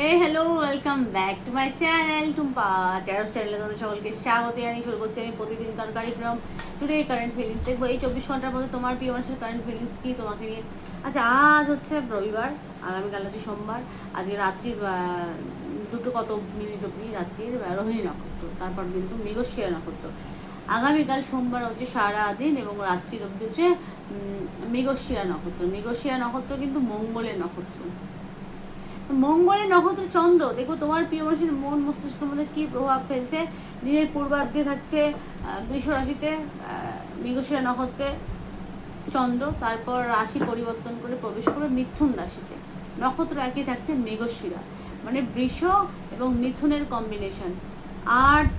Hey hello welcome back to my channel Tumpa tarots চ্যানেলে তোমাদের সকলকে স্বাগত জানিয়ে শুরু করছি আমি প্রতিদিন কার কারিক্রম টুডে কারেন্ট ফিলিংস দেখব। এই চব্বিশ ঘণ্টার মধ্যে তোমার প্রিয় মানুষের কারেন্ট ফিলিংস কি তোমাকে নিয়ে? আচ্ছা আজ হচ্ছে রবিবার, আগামীকাল হচ্ছে সোমবার। আজকে রাত্রির দুটো কত মিনিট অব্দি রাত্রির রোহিণী নক্ষত্র, তারপর কিন্তু মৃগশিরা নক্ষত্র। আগামীকাল সোমবার হচ্ছে সারা দিন এবং রাত্রির অব্দি হচ্ছে মৃগশিরা নক্ষত্র। মৃগশিরা নক্ষত্র কিন্তু মঙ্গলের নক্ষত্র। মঙ্গলের নক্ষত্র চন্দ্র দেখো তোমার প্রিয় মানুষের মন মস্তিষ্কের মধ্যে কি প্রভাব ফেলছে? দিনের পূর্বার্ধে থাকছে বৃষ রাশিতে মৃগশিরা নক্ষত্রে চন্দ্র, তারপর রাশি পরিবর্তন করে প্রবেশ করে মিথুন রাশিতে। নক্ষত্র একই থাকছে মৃগশিরা। মানে বৃষ এবং মিথুনের কম্বিনেশন আর্থ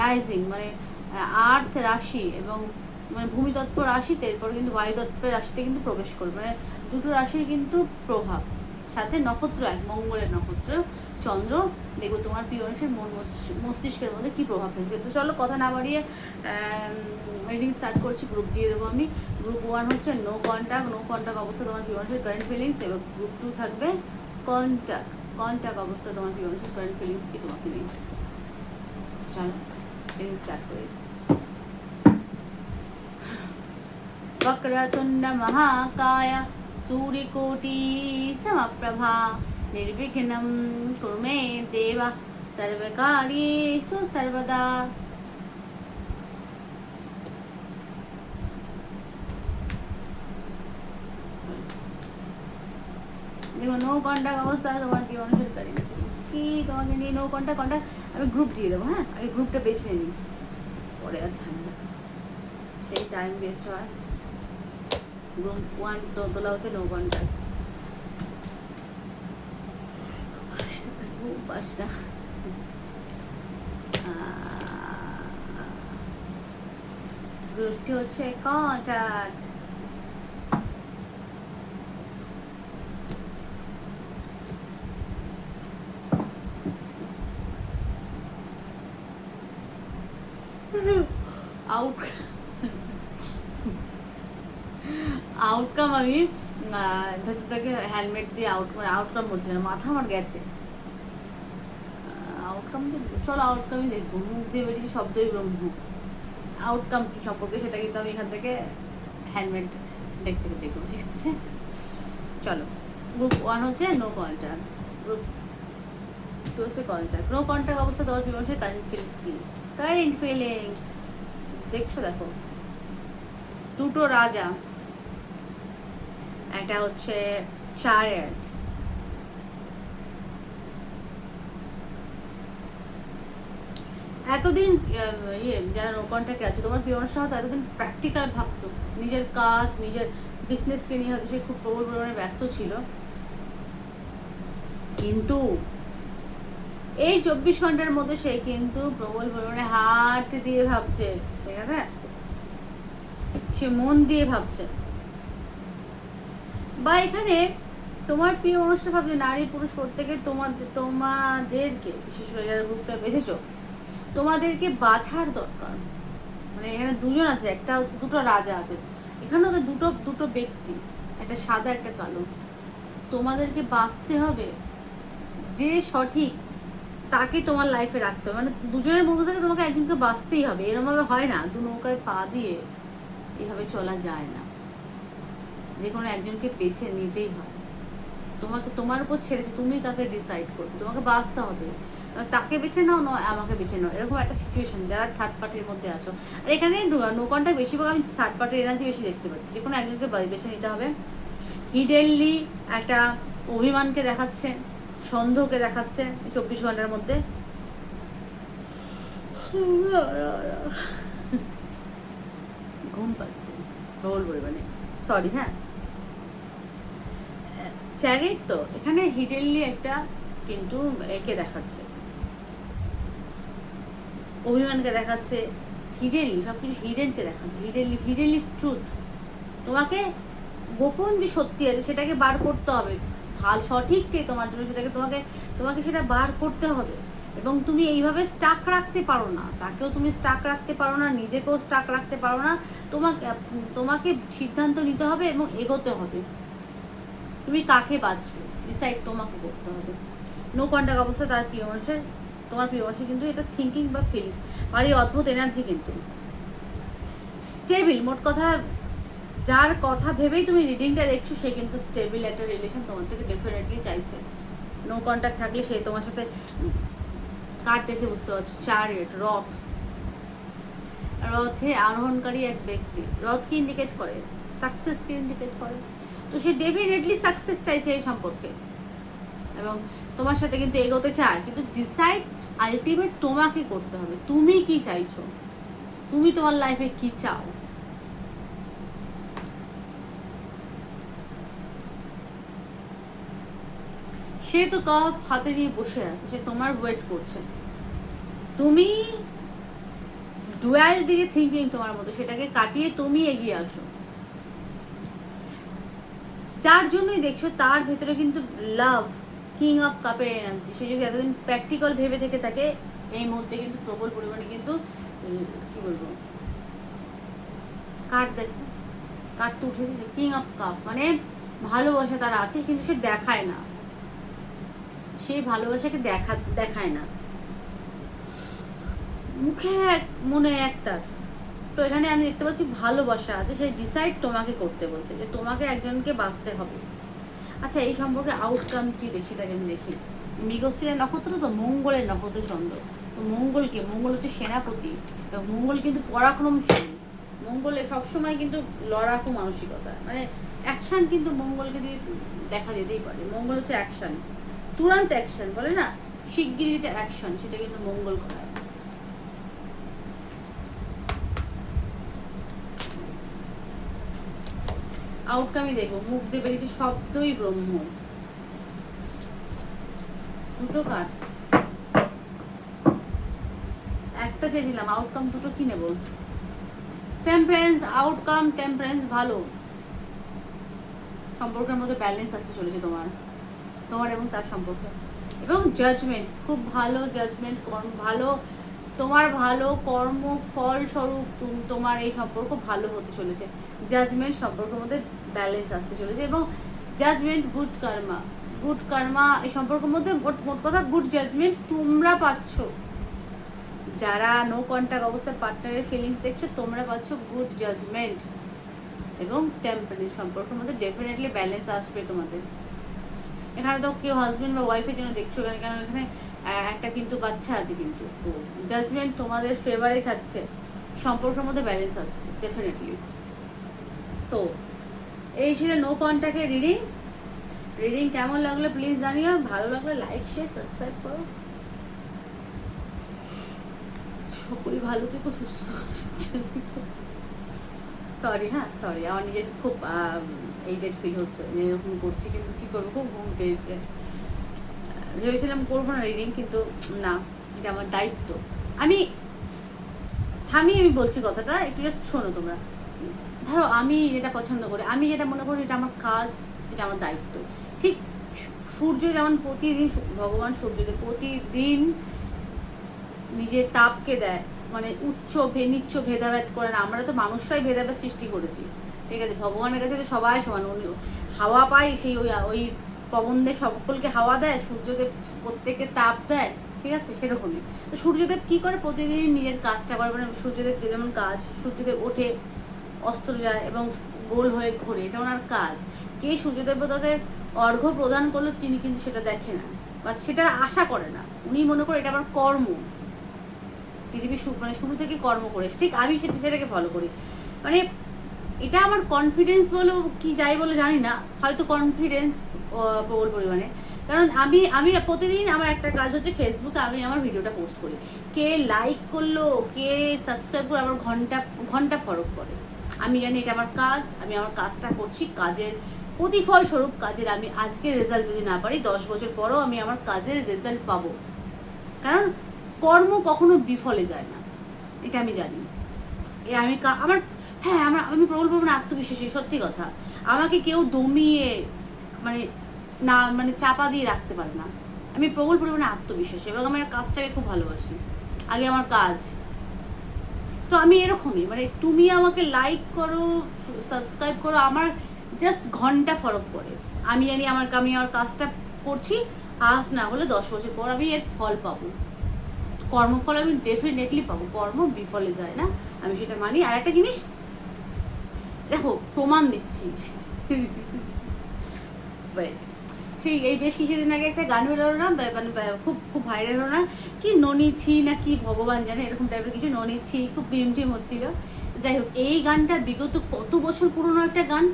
রাইজিং মানে আর্থ রাশি এবং মানে ভূমিতত্ত্ব রাশিতে, এরপর কিন্তু বায়ুতত্ত্বের রাশিতে কিন্তু প্রবেশ করবে। মানে দুটো রাশির কিন্তু প্রভাব। সাথে নক্ষত্র এক মঙ্গলের নক্ষত্র চন্দ্র দেখবো তোমার প্রিয় মানুষের মন মস্তিষ্ক- মস্তিষ্কের মধ্যে কি প্রভাব ফেলছে তো চলো কথা না বাড়িয়ে রিডিং স্টার্ট করছি গ্রুপ দিয়ে দেবো আমি গ্রুপ ওয়ান হচ্ছে নো কন্ট্যাক্ট নো কন্ট্যাক্ট অবস্থা তোমার প্রিয় মানুষের কারেন্ট ফিলিংস এবং গ্রুপ টু থাকবে কন্ট্যাক্ট কন্ট্যাক্ট অবস্থা তোমার প্রিয় মানুষের কারেন্ট ফিলিংস কি তোমাকে নিয়ে চলো রিডিং স্টার্ট করি वक्रतुण्ड महाकाय सूर्यकोटि समप्रभा निर्विघ्नं कुरु मे देव सर्वकार्येषु सर्वदा দেখো নো কন্ট্যাক্ট অবস্থা তোমার কি মানুষের কারি কি তোমাকে নিয়ে নো কন্ট্যাক্ট কন্ট্যাক্ট আমি গ্রুপ দিয়ে দেবো হ্যাঁ আগে গ্রুপটা বেছে নিই পরে আর ঝামেলা সেই টাইম ওয়েস্ট হয় room 1 Totola house, no one died. Bukas na. Uh, good contact. Out. Outcome আমি ধরতে তাকে হেলমেট দিয়ে আউট মানে আউটকাম বলছি না, মাথা আমার গেছে। আউটকাম দেখব চলো আউটকামই দেখব, মুখ দিয়ে বেরিয়েছে, শব্দই ব্রহ্ম আউটকাম কি সম্পর্কে সেটা কিন্তু আমি এখান থেকে হ্যান্ডমেড দেখতে দেখব, ঠিক আছে? চলো গ্রুপ ওয়ান হচ্ছে নো কন্ট্যাক্ট গ্রুপ টু হচ্ছে কন্ট্যাক্ট নো কন্ট্যাক্ট অবস্থা কি মানুষের কারেন্ট ফিলিংস কি? কারেন্ট ফিলিংস দেখছ দেখো, দুটো রাজা একটা হচ্ছে চারের এতদিন ইয়ে যারা নো কন্ট্যাক্টে আছে, তোমার প্রিয় মানুষরা হয়তো এতদিন প্র্যাকটিক্যাল ভাবতো। নিজের কাজ, নিজের বিজনেসকে নিয়ে হয়তো সে খুব প্রবল পরিমাণে ব্যস্ত ছিল। কিন্তু এই চব্বিশ ঘণ্টার মধ্যে সে কিন্তু প্রবল পরিমাণে হার্ট দিয়ে ভাবছে, ঠিক আছে? সে মন দিয়ে ভাবছে। বা এখানে তোমার প্রিয় মানুষটা ভাবছে, নারী পুরুষ প্রত্যেকে তোমাদের তোমাদেরকে, বিশেষ করে যারা গ্রুপটা বেঁচেছো তোমাদেরকে বাছার দরকার। মানে এখানে দুজন আছে, একটা হচ্ছে দুটো রাজা আছে। এখানে ওদের দুটো দুটো ব্যক্তি, একটা সাদা, একটা কালো। তোমাদেরকে বাঁচতে হবে, যে সঠিক তাকে তোমার লাইফে রাখতে হবে। মানে দুজনের মধ্যে থেকে তোমাকে একজনকে বাঁচতেই হবে। এরমভাবে হয় না, দু নৌকায় পা দিয়ে এভাবে চলা যায় না। যে কোনো একজনকে বেছে নিতেই হয়। তোমাকে, তোমার উপর ছেড়েছে, তুমি কাকে ডিসাইড করবে। তোমাকে বাঁচতে হবে। তাকে বেছে নাও, নয়, আমাকে বেছে নাও। এরকম একটা সিচুয়েশন যারা থার্ড পার্টির মধ্যে আছো। আর এখানে নোকনটা বেশিরভাগ আমি থার্ড পার্টির এনার্জি বেশি দেখতে পাচ্ছি। যে কোনো একজনকে বেছে নিতে হবে। হিডেনলি একটা অভিমানকে দেখাচ্ছে, সন্দেহকে দেখাচ্ছে চব্বিশ ঘণ্টার মধ্যে। ঘুম পাচ্ছে। প্রবল পরিমাণে সরি হ্যাঁ? চ্যারিট তো, এখানে হিডেনলি একটা কিন্তু একে দেখাচ্ছে। অভিমানকে দেখাচ্ছে, হিডেনলি সব কিছু হিডেনকে দেখাচ্ছে, হিডেনলি হিডেনলি ট্রুথ তোমাকে গোপন যে সত্যি আছে, সেটাকে বার করতে হবে। ভালো, সঠিককে তোমার জন্য সেটাকে তোমাকে তোমাকে সেটা বার করতে হবে। এবং তুমি এইভাবে স্টাক রাখতে পারো না। তাকেও তুমি স্টাক রাখতে পারো না, নিজেকেও স্টাক রাখতে পারো না। তোমাকে তোমাকে সিদ্ধান্ত নিতে হবে এবং এগোতে হবে। তুমি কাকে বাঁচবে? ডিসাইড তোমাকে করতে হবে। নো কন্ট্যাক্ট অবস্থা তার প্রিয় মানুষের, তোমার প্রিয় মানুষের কিন্তু এটা থিঙ্কিং বা ফিলিংস আর এই অদ্ভুত এনার্জি কিন্তু। স্টেবিল মোট কথা, যার কথা ভেবেই তুমি রিডিংটা দেখছ, সে কিন্তু স্টেবিল একটা রিলেশন তোমার থেকে ডেফিনেটলি চাইছে। নো কন্ট্যাক্ট থাকলে সে তোমার সাথে কার দেখে বুঝতে পারছ চারিয়েট রথ। রথে আরোহণকারী এক ব্যক্তি। রথ কি ইন্ডিকেট করে সাকসেসকে ইন্ডিকেট করে। তো সে ডেফিনেটলি সাকসেস চাইছে এই সম্পর্কে। এবং তোমার সাথে কিন্তু এগোতে চায়, কিন্তু ডিসাইড আলটিমেট তোমাকে করতে হবে। তুমি কি চাইছো? তুমি তোমার লাইফে কি চাও? সে তো কাপ হাতে নিয়ে বসে আছে, সে তোমার ওয়েট করছে। তুমি ডুয়াল দিকে থিঙ্কিং তোমার মতো, সেটাকে কাটিয়ে তুমি এগিয়ে আসো। যার জন্যই দেখছ, তার ভেতরে কিন্তু লাভ কিং অফ কাপের এনার্জি সে যদি এতদিন প্র্যাকটিক্যাল ভেবে থেকে থাকে, এই মুহূর্তে কিন্তু প্রবল পরিমাণে কিন্তু কি বলব? কার্ড দেখ কার্ড তো উঠেছে কিং অফ কাপ মানে ভালোবাসা তার আছে, কিন্তু সে দেখায় না। সে ভালোবাসাকে দেখা, দেখায় না। মুখে এক, মনে এক তার। তো এখানে আমি দেখতে পাচ্ছি ভালোবাসা আছে, সেই ডিসাইড তোমাকে করতে বলছে যে তোমাকে একজনকে বাঁচতে হবে। আচ্ছা এই সম্পর্কে আউটকাম কি দেখি সেটাকে আমি দেখি। মৃগশিরের নক্ষত্র তো মঙ্গলের নক্ষত্র চন্দ্র। তো মঙ্গলকে মঙ্গল হচ্ছে সেনাপতি এবং মঙ্গল কিন্তু পরাক্রমশীল। মঙ্গলে সবসময় কিন্তু লড়াকু মানসিকতা। মানে অ্যাকশন কিন্তু মঙ্গলকে দিয়ে দেখা যেতেই পারে। মঙ্গল হচ্ছে অ্যাকশন তুরন্ত অ্যাকশন বলে না? শিগগিরই যেটা অ্যাকশন সেটা কিন্তু মঙ্গল করায় আউটকামই দেখব মুখ দিয়ে বেরিয়েছে শব্দই ব্রহ্ম। দুটো কার? একটা চেয়েছিলাম আউটকাম দুটো কি নেব? টেম্পারেন্স আউটকাম টেম্পারেন্স ভালো। সম্পর্কের মধ্যে ব্যালেন্স আসতে চলেছে তোমার তোমার এবং তার সম্পর্কে। এবং জাজমেন্ট খুব ভালো জাজমেন্ট কর্ম ভালো, তোমার ভালো কর্ম ফল স্বরূপ তুম- তোমার এই সম্পর্ক ভালো হতে চলেছে। জাজমেন্ট সম্পর্কের মধ্যে ব্যালেন্স আসতে চলেছে এবং judgement good karma good karma এই সম্পর্কের মধ্যে মোট মোট কথা গুড জাজমেন্ট তোমরা পাচ্ছ। যারা নো কন্ট্যাক্ট অবস্থায় পার্টনারের ফিলিংস দেখছ, তোমরা পাচ্ছ গুড জাজমেন্ট এবং টেম্পারেন্স সম্পর্কের মধ্যে ডেফিনেটলি ব্যালেন্স আসবে তোমাদের। এখানে তো কেউ হাজবেন্ড বা ওয়াইফের জন্য দেখছ কেন কেন এখানে একটা কিন্তু বাচ্চা আছে কিন্তু। জাজমেন্ট তোমাদের ফেভারেই থাকছে। সম্পর্কের মধ্যে ব্যালেন্স আসছে ডেফিনেটলি তো এই ছিল নো কন্ট্যাক্টের রিডিং রিডিং কেমন লাগল প্লিজ জানিও। ভালো লাগলে লাইক শেয়ার সাবস্ক্রাইব করো। সকলে ভালো থেকো সুস্থ সরি হ্যাঁ সরি আমার নিজের খুব এইটেড ফিল হচ্ছে। যে এরকম করছি কিন্তু কী করব? খুব ঘুম পেয়েছে। ভেবেছিলাম করব না রিডিং কিন্তু না এটা আমার দায়িত্ব। আমি থামিয়ে আমি বলছি কথাটা একটু জাস্ট শোনো তোমরা। ধরো আমি যেটা পছন্দ করি, আমি যেটা মনে করি এটা আমার কাজ, এটা আমার দায়িত্ব। ঠিক সূর্য যেমন প্রতিদিন ভগবান সূর্যকে প্রতিদিন নিজের তাপকে দেয় মানে উচ্চ নিচ্চ ভেদাভেদ করে না, আমরা তো মানুষরাই ভেদাভেদ সৃষ্টি করেছি। ঠিক আছে, ভগবানের কাছে তো সবাই সমান, উনি হাওয়া পায় সেই ওই ওই পবন দিয়ে সকলকে হাওয়া দেয়, সূর্যদেব প্রত্যেককে তাপ দেয়, ঠিক আছে, সেরকমই। তো সূর্যদেব কি করে প্রতিদিন নিজের কাজটা করে মানে সূর্যদেব যেমন কাজ, সূর্যদেব ওঠে অস্ত্র যায় এবং গোল হয়ে ঘোরে, এটা ওনার কাজ। কে সূর্যদেবতাকে অর্ঘ্য প্রদান করল তিনি কিন্তু সেটা দেখে না। বা সেটা আশা করে না। উনি মনে করে এটা আমার কর্ম। পৃথিবী মানে শুরু থেকে কর্ম করে ঠিক আমি সেটা সেটাকে ফলো করি। মানে এটা আমার কনফিডেন্স বলো কি যাই বলে জানি না। হয়তো কনফিডেন্স প্রবল পরিমাণে। কারণ আমি আমি প্রতিদিন আমার একটা কাজ হচ্ছে ফেসবুকে আমি আমার ভিডিওটা পোস্ট করি। কে লাইক করল, কে সাবস্ক্রাইব করল, আমার ঘণ্টা ঘণ্টা ফরক করে আমি জানি এটা আমার কাজ, আমি আমার কাজটা করছি, কাজের প্রতিফল স্বরূপ কাজের আমি আজকের রেজাল্ট যদি না পারি, দশ বছর পরও আমি আমার কাজের রেজাল্ট পাবো। কারণ কর্ম কখনো বিফলে যায় না, এটা আমি জানি। এ আমি আমার হ্যাঁ আমার আমি প্রবল পরিমাণে আত্মবিশ্বাসী, সত্যি কথা। আমাকে কেউ দমিয়ে মানে না মানে চাপা দিয়ে রাখতে পারে না। আমি প্রবল পরিমাণে আত্মবিশ্বাসী এবং আমার কাজটাকে খুব ভালোবাসি। আগে আমার কাজ তো আমি এরকমই মানে তুমি আমাকে লাইক করো সাবস্ক্রাইব করো, আমার জাস্ট ঘণ্টা ফরক পড়ে আমি জানি আমার, আমি আমার কাজটা করছি, আজ না হলে দশ বছর পর আমি এর ফল পাবো। কর্মফল আমি ডেফিনেটলি পাবো, কর্ম বিফলে যায় না, আমি সেটা মানি। আর একটা জিনিস, দেখো, প্রমাণ দিচ্ছি. সেই, এই বেশ কিছুদিন আগে একটা গান বেরোলো না মানে খুব খুব ভাইরাল হলো না? কি ননিছি না কি ভগবান জানে, এরকম টাইপের কিছু ননিছি খুব বিম টিম হচ্ছিল। যাই হোক, এই গানটা বিগত কত বছর পুরনো একটা গান?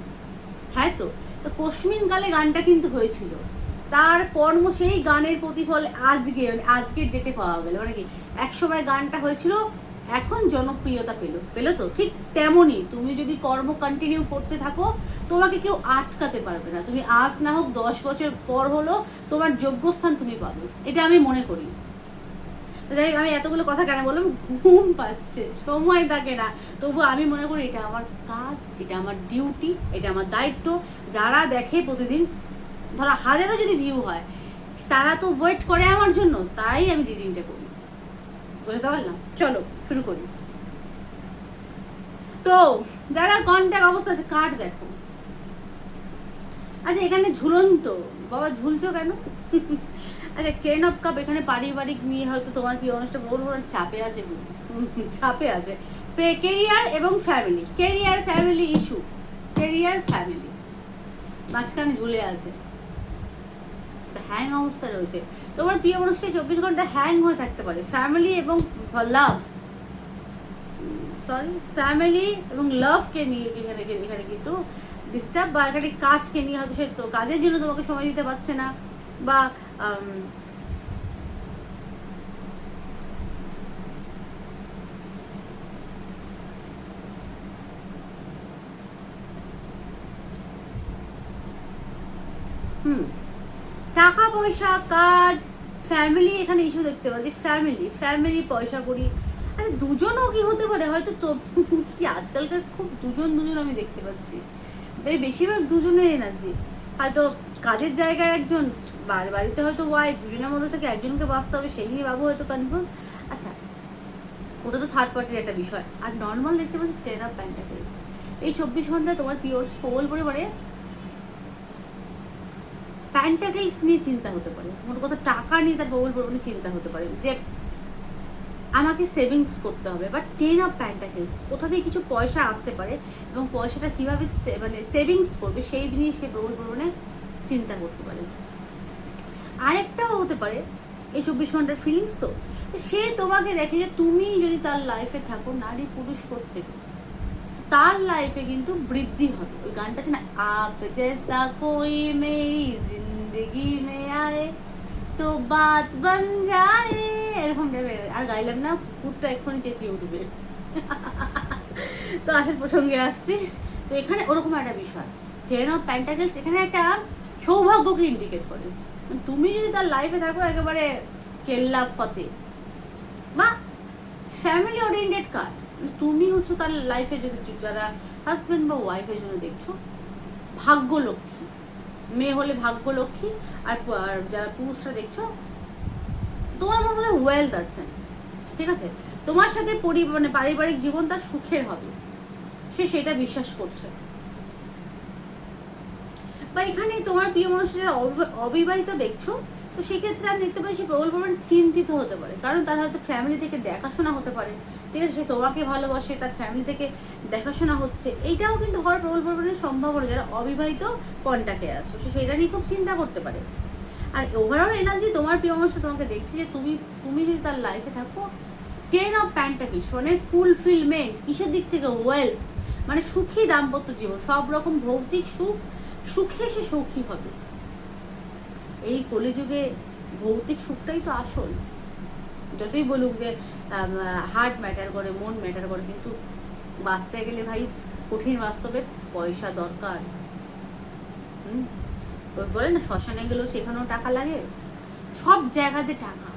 হ্যাঁ তো? তো কশ্মিন কালে গানটা কিন্তু হয়েছিল। তার কর্ম সেই গানের প্রতিফল আজকে মানে আজকের ডেটে পাওয়া গেল। মানে কি, একসময় গানটা হয়েছিল এখন জনপ্রিয়তা পেল পেল তো? ঠিক তেমনই, তুমি যদি কর্ম কন্টিনিউ করতে থাকো, তোমাকে কেউ আটকাতে পারবে না। তুমি আজ না হোক দশ বছর পর হলো, তোমার যোগ্যস্থান তুমি পাবে। এটা আমি মনে করি। যাই আমি এতগুলো কথা কেন বললাম? ঘুম পাচ্ছে, সময় থাকে না। তবু আমি মনে করি এটা আমার কাজ, এটা আমার ডিউটি এটা আমার দায়িত্ব। যারা দেখে প্রতিদিন, ধরো হাজারো যদি ভিউ হয়, তারা তো ওয়েট করে আমার জন্য, তাই আমি রিডিংটা করি। বুঝতে পারলাম চলো। শুরু করি। তো যারা কন্ট্যাক্ট অবস্থা আছে কার্ড দেখো। আচ্ছা এখানে ঝুলন্ত বাবা ঝুলছো কেন? আচ্ছা টেন অফ কাপ এখানে পারিবারিক নিয়ে হয়তো তোমার কি অনুষ্ঠান বলব না, চাপে আছে চাপে আছে। কেরিয়ার এবং family career family issue career family মাঝখানে ঝুলে আছে। হ্যাং অবস্থা রয়েছে। তোমার প্রিয় মানুষটা চব্বিশ ঘণ্টা হ্যাং হয়ে থাকতে পারে। ফ্যামিলি এবং লাভ সরি ফ্যামিলি এবং লাভকে নিয়ে এখানে এখানে কিন্তু ডিস্টার্ব বা এখানে কাজকে নিয়ে হয়তো সে তো কাজের জন্য তোমাকে সময় দিতে পারছে না বা আম, হুম টাকা পয়সা কাজ ফ্যামিলি এখানে ইস্যু দেখতে পাচ্ছি। ফ্যামিলি ফ্যামিলি পয়সা করি। আরে দুজনও কি হতে পারে? হয়তো তো কি আজকালকার খুব দুজন দুজন আমি দেখতে পাচ্ছি। বেশিরভাগ দুজনের এনার্জি হয়তো কাজের জায়গায় একজন, বাড়ি, বাড়িতে হয়তো ওয়াইফ দুজনের মধ্যে থেকে একজনকে বাঁচতে হবে, সেই নিয়ে বাবু হয়তো কনফিউজ আচ্ছা ওটা তো থার্ড পার্টির একটা বিষয়। আর নর্মাল দেখতে পাচ্ছি টেন অফ প্যান্টাকেলস এই চব্বিশ ঘন্টায় তোমার পিওর প্রবল পরিবারে প্যান্টাকেলস নিয়ে চিন্তা হতে পারে। মোট কথা টাকা নিয়ে তার প্রবল পরিমাণে চিন্তা হতে পারে। যে আমাকে সেভিংস করতে হবে বা টেন অফ প্যান্টাকেলস কোথা থেকে কিছু পয়সা আসতে পারে এবং পয়সাটা কীভাবে মানে সেভিংস করবে, সেই নিয়ে সে প্রবল পরিমাণে চিন্তা করতে পারে। আরেকটাও হতে পারে, এই চব্বিশ ঘণ্টার ফিলিংস তো। সে তোমাকে দেখে যে তুমি যদি তার লাইফে থাকো নারী পুরুষ প্রত্যেকে তার লাইফে কিন্তু বৃদ্ধি হবে। ওই গানটা আছে না আপ জেসা কোই মেরি জিন্দগি মে আয়ে, তো বাত বন যায় এরকম টাইপের আর গাইলাম না কুকুরটা এক্ষুনি চেঁচিয়ে উঠবে। তো আসল প্রসঙ্গে আসছি। তো এখানে ওরকম একটা বিষয়। টেন অফ প্যান্টাকেলস এখানে একটা সৌভাগ্যকে ইন্ডিকেট করে। মানে তুমি যদি তার লাইফে থাকো একেবারে কেল্লা ফতে বা ফ্যামিলি ওরিয়েন্টেড কার্ড তুমি হচ্ছে তার লাইফে যদি যারা হাজব্যান্ড বা ওয়াইফের জন্য দেখছ, ভাগ্যলক্ষ্মী। মেয়ে হলে ভাগ্যলক্ষ্মী আর যারা পুরুষরা দেখছ, তোমার মনে ওয়েলথ আছে। ঠিক আছে? তোমার সাথে মানে পারিবারিক জীবন তার সুখের হবে। সে সেটা বিশ্বাস করছে। বা এখানে তোমার প্রিয় মানুষের অবিবাহিত দেখছ তো সেক্ষেত্রে আমি দেখতে পাই সে প্রবল পরিমাণ চিন্তিত হতে পারে। কারণ তার হয়তো ফ্যামিলি থেকে দেখাশোনা হতে পারে। ঠিক আছে, সে তোমাকে ভালোবাসে, তার ফ্যামিলি থেকে দেখাশোনা হচ্ছে। এইটাও কিন্তু হওয়ার প্রবল পরিমাণের সম্ভাবনা যারা অবিবাহিত কন্টাক্টে আছো। সে সেটা নিয়ে খুব চিন্তা করতে পারে। আর ওভারঅল এনার্জি তোমার প্রিয় মানুষ তোমাকে দেখছি যে তুমি তুমি যদি তার লাইফে থাকো টেন অফ প্যান্টাকিস মানে ফুলফিলমেন্ট কিসের দিক থেকে ওয়েলথ মানে সুখী দাম্পত্য জীবন, সব রকম ভৌতিক সুখ, সুখে সে সৌখী হবে। এই কলিযুগে ভৌতিক সুখটাই তো আসল। যতই বলুক যে হার্ট ম্যাটার করে, মন ম্যাটার করে, কিন্তু বাঁচতে গেলে ভাই কঠিন বাস্তবে পয়সা দরকার। হুম? বলে না, শ্মশানে গেলেও সেখানেও টাকা লাগে। সব জায়গাতে টাকা।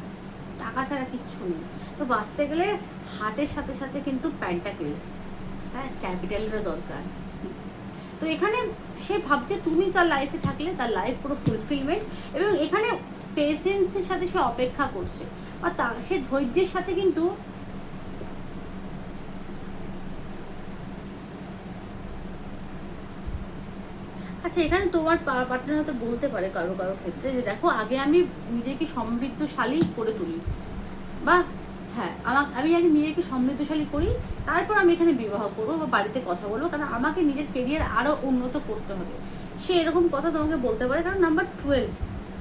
টাকা ছাড়া কিচ্ছু নেই। তো বাঁচতে গেলে হার্টের সাথে সাথে কিন্তু প্যান্টাকেলস হ্যাঁ ক্যাপিটালেরও দরকার। তো এখানে সে ভাবছে, তুমি তার লাইফে থাকলে তার লাইফ পুরো ফুলফিলমেন্ট এবং এখানে পেশেন্সের সাথে সে অপেক্ষা করছে। বা তা, সে ধৈর্যের সাথে কিন্তু আচ্ছা এখানে তোমার পার্টনার হয়তো বলতে পারে কারও কারও ক্ষেত্রে যে, দেখো, আগে আমি নিজেকে সমৃদ্ধশালী করে তুলি বা হ্যাঁ আমার, আমি আগে নিজেকে সমৃদ্ধশালী করি, তারপর আমি এখানে বিবাহ করব বা বাড়িতে কথা বলব, কারণ আমাকে নিজের কেরিয়ার আরও উন্নত করতে হবে। সে এরকম কথা তোমাকে বলতে পারে, কারণ নাম্বার টুয়েলভ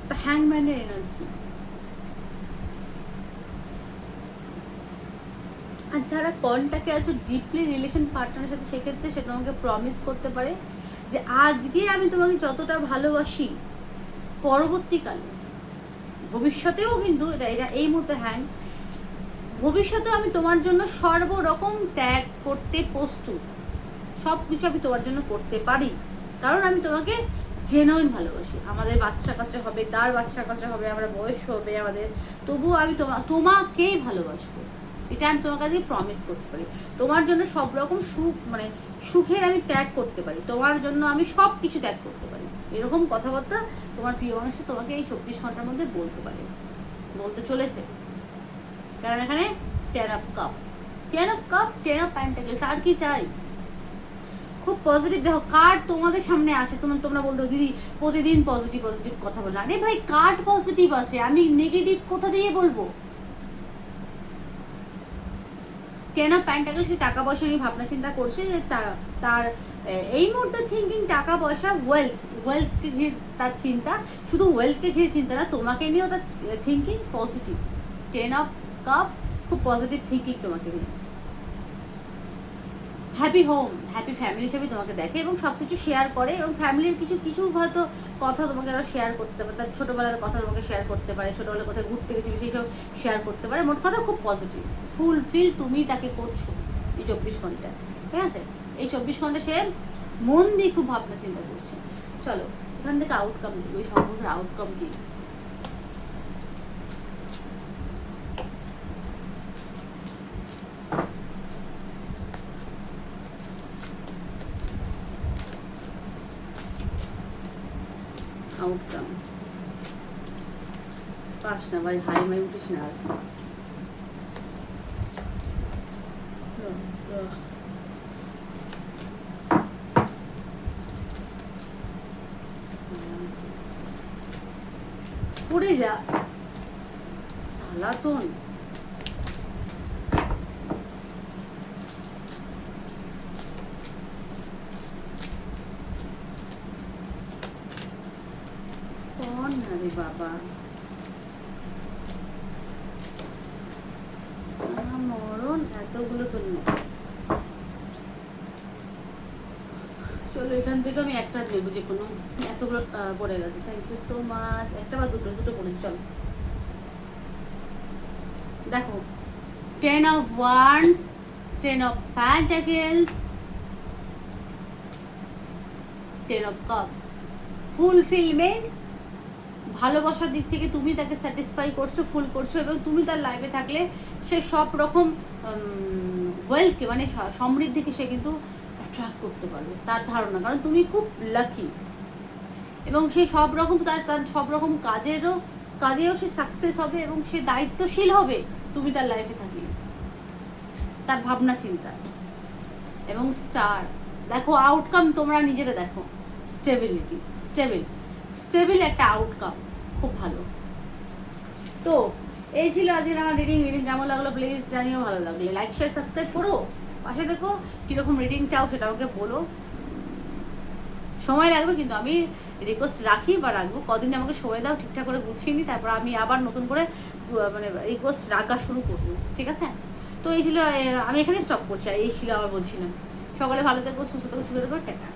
দ্য হ্যাংম্যানের এনার্জি আর যারা কনটাকে আছো ডিপলি রিলেশন পার্টনারের সাথে, সেক্ষেত্রে সে তোমাকে প্রমিস করতে পারে যে আজকে আমি তোমাকে যতটা ভালোবাসি, পরবর্তীকালে, ভবিষ্যতেও কিন্তু এটা এই মুহূর্তে হ্যাং ভবিষ্যতেও আমি তোমার জন্য সর্বরকম ত্যাগ করতে প্রস্তুত। সব কিছু আমি তোমার জন্য করতে পারি। কারণ আমি তোমাকে জেনুইন ভালোবাসি। আমাদের বাচ্চা কাচ্চা হবে, তার বাচ্চা কাচ্চা হবে, আমরা বয়স হবে আমাদের। তবুও আমি তোমা, তোমাকেই ভালোবাসবো। এটা আমি তোমার কাছে প্রমিস করতে পারি। তোমার জন্য সব রকম সুখ মানে সুখের আমি ত্যাগ করতে পারি। তোমার জন্য আমি সব কিছু ত্যাগ করতে পারি। এরকম কথাবার্তা তোমার প্রিয় মানুষটা তোমাকে এই চব্বিশ ঘণ্টার মধ্যে বলতে পারে। বলতে চলেছে। কারণ এখানে ten of cup ten of cup ten of pentacles আর কি চাই? খুব পজিটিভ দেখো কার্ড তোমাদের সামনে আসে তোমার তোমরা বলতে দিদি, প্রতিদিন পজিটিভ পজিটিভ কথা বলো। আরে ভাই কার্ড পজিটিভ আসে, আমি নেগেটিভ কোথা দিয়ে বলব? টেন অফ প্যান্টাকেল সে টাকা পয়সা নিয়ে ভাবনা চিন্তা করছে যে তার এই মুহূর্তে থিঙ্কিং টাকা পয়সা ওয়েলথ ওয়েলথকে ঘিরে তার চিন্তা। শুধু ওয়েলথকে ঘিরে চিন্তা না, তোমাকে নিয়েও তার thinking positive ten of cup খুব পজিটিভ থিঙ্কিং তোমাকে নিয়ে। হ্যাপি হোম হ্যাপি ফ্যামিলি হিসেবে তোমাকে দেখে এবং সব কিছু শেয়ার করে এবং ফ্যামিলির কিছু কিছু হয়তো কথা তোমাকে আরও শেয়ার করতে পারে, তার ছোটোবেলার কথা তোমাকে শেয়ার করতে পারে, ছোটোবেলার কোথায় ঘুরতে গেছি সেই সব শেয়ার করতে পারে। মোট কথা খুব পজিটিভ ফুলফিল তুমি তাকে করছ এই চব্বিশ ঘণ্টা ঠিক আছে? এই চব্বিশ ঘণ্টা সে মন দিয়ে খুব ভাবনা চিন্তা করছে। চলো, এখান থেকে আউটকাম দিই, ওই সম্পর্কের আউটকাম কি আউটকাম পাস না ভাই হাই মাই উঠিস না আর পড়ে যা জ্বালাতন কর না রে বাবা এতগুলো তো নেই। চলো, এখান থেকে আমি একটা দেবো যে কোনো এতগুলো পড়ে গেছে। থ্যাংক ইউ সো মাচ একটা বা দুটো দুটো পড়েছি, চলো। দেখো ten of wands ten of pentacles ten of cup fulfilment ভালোবাসার দিক থেকে তুমি তাকে স্যাটিসফাই করছ ফুল করছ এবং তুমি তার লাইফে থাকলে সে সব রকম ওয়েলথকে মানে সমৃদ্ধিকে সে কিন্তু অ্যাট্রাক্ট করতে পারবে, তার ধারণা। কারণ তুমি খুব লাকি এবং সে সব রকম তার তার সব রকম কাজেরও, কাজেও সে সাকসেস হবে এবং সে দায়িত্বশীল হবে তুমি তার লাইফে থাকলে। তার ভাবনা চিন্তা এবং স্টার দেখো আউটকাম তোমরা নিজেরা দেখো। স্টেবিলিটি স্টেবিল স্টেবিল একটা আউটকাম খুব ভালো। তো এই ছিল আজকের আমার রিডিং রিডিং কেমন লাগল প্লিজ জানিও, ভালো লাগলে। লাইক শেয়ার সাবস্ক্রাইব করো। পাশে দেখো কীরকম রিডিং চাও সেটা আমাকে বলো। সময় লাগবে কিন্তু আমি রিকোয়েস্ট রাখি বা রাখব। কদিন আমাকে সময় দাও, ঠিকঠাক করে গুছিয়ে নিই তারপর আমি আবার নতুন করে মানে রিকোয়েস্ট রাখা শুরু করব। ঠিক আছে? তো এই ছিল আমি এখানে স্টপ করছি। এই ছিল আবার বলছিলাম। সকলে ভালো থেকো, সুস্থ থেকো, সুখে থেকো, টাটা।